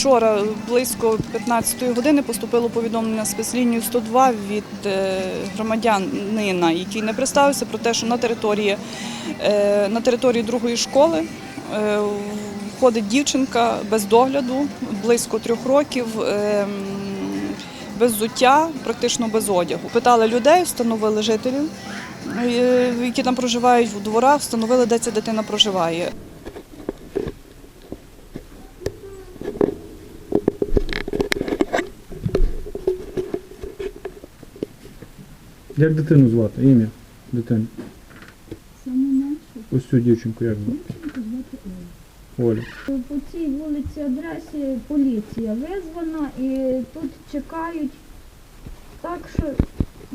Вчора близько 15-ї години поступило повідомлення спецлінію 102 від е, громадянина, який не представився про те, що на території, е, на території другої школи е, входить дівчинка без догляду, близько трьох років. Без взуття, практично без одягу. Питали людей, встановили жителів, які там проживають в дворах, встановили, де ця дитина проживає. Як дитину звати? Ім'я дитини. Саме менше Ось цю дівчинку як звати? дівчинку звати Оля. Оля. По цій вулиці адресі поліція визвана і тут чекають. Так що,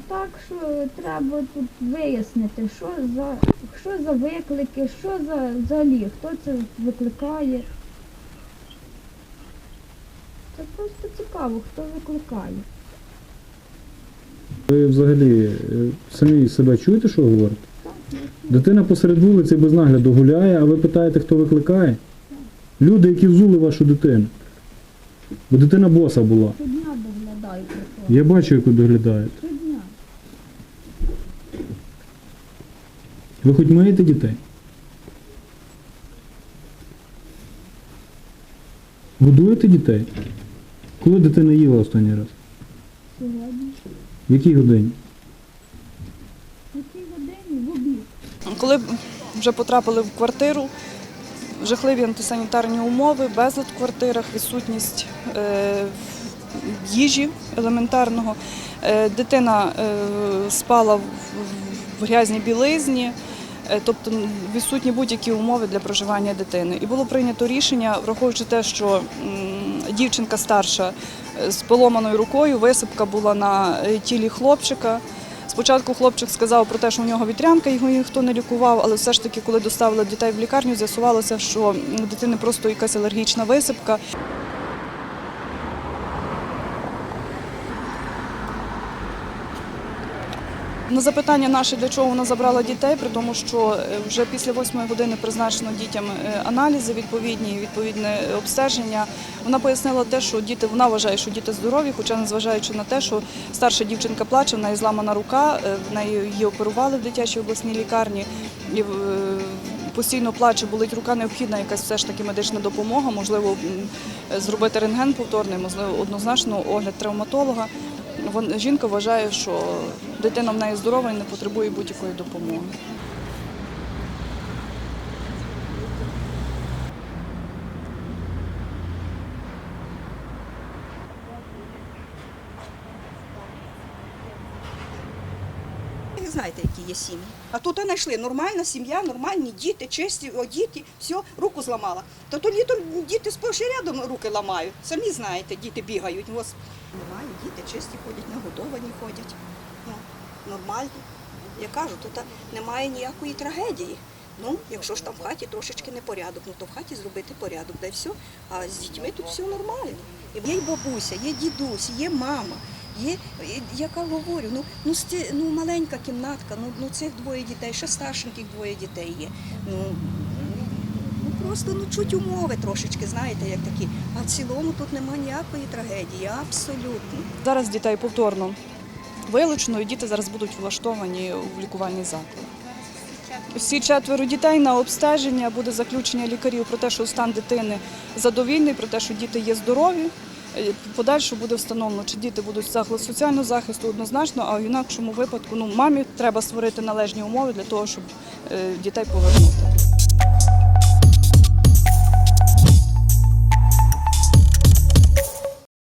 так що треба тут вияснити, що за, що за виклики, що за взагалі, хто це викликає. Це просто цікаво, хто викликає. Ви взагалі е, самі себе чуєте, що говорите? Дитина посеред вулиці без нагляду гуляє, а ви питаєте, хто викликає? Люди, які взули вашу дитину. Бо дитина боса була. щодня доглядаю про. Я бачу, яку доглядаєте. Щодня. Ви хоч маєте дітей? Годуєте дітей? Коли дитина їла останній раз? Сьогодні. В якій годині? В якій годині? В обід. Коли вже потрапили в квартиру, жахливі антисанітарні умови, безлад в квартирах, відсутність е, їжі елементарного. Е, Дитина е, спала в, в грязній білизні, тобто відсутні будь-які умови для проживання дитини. І було прийнято рішення, враховуючи те, що дівчинка старша з поломаною рукою, висипка була на е, тілі хлопчика. Спочатку хлопчик сказав про те, що у нього вітрянка, його ніхто не лікував, але все ж таки, коли доставили дітей в лікарню, з'ясувалося, що у дитини просто якась алергічна висипка. На запитання наше, для чого вона забрала дітей, при тому, що е, вже після восьмої години призначено дітям е, аналізи відповідні, відповідне обстеження. Вона пояснила те, що діти вона вважає, що діти здорові, хоча незважаючи на те, що старша дівчинка плаче, в неї зламана рука, е, в неї її оперували в дитячій обласній лікарні. І постійно плаче, болить рука, необхідна якась все ж таки медична допомога, можливо, зробити рентген повторний, можливо, однозначно огляд травматолога. Жінка вважає, що дитина в неї здорова і не потребує будь-якої допомоги. Знаєте, які є сім'ї. А тут знайшли нормальна сім'я, нормальні діти, чисті, одіти, все, руку зламала. То то літом діти сплошь рядом руки ламають. Самі знаєте, діти бігають. Ось. Нормальні діти чисті ходять, нагодовані ходять. Ну, нормальні. Я кажу, тут немає ніякої трагедії. Ну, якщо ж там в хаті трошечки непорядок, ну то в хаті зробити порядок, да й все. А з дітьми тут все нормально. Є й бабуся, є дідусь, є мама. Є, і яка говорю, ну, ну, сті- ну маленька кімнатка, ну, ну цих двоє дітей, ще старшеньких двоє дітей є. Ну, ну просто ну чуть умови трошечки, знаєте, як такі. А в цілому тут немає ніякої трагедії, абсолютно. Зараз дітей повторно вилучено, і діти зараз будуть влаштовані в лікувальний заклад. Всі четверо дітей на обстеження буде заключення лікарів про те, що стан дитини задовільний, про те, що діти є здорові. Е, Подальше буде встановлено, чи діти будуть заклад соціального захисту однозначно, а в інакшому випадку ну, мамі треба створити належні умови для того, щоб е, дітей повернути.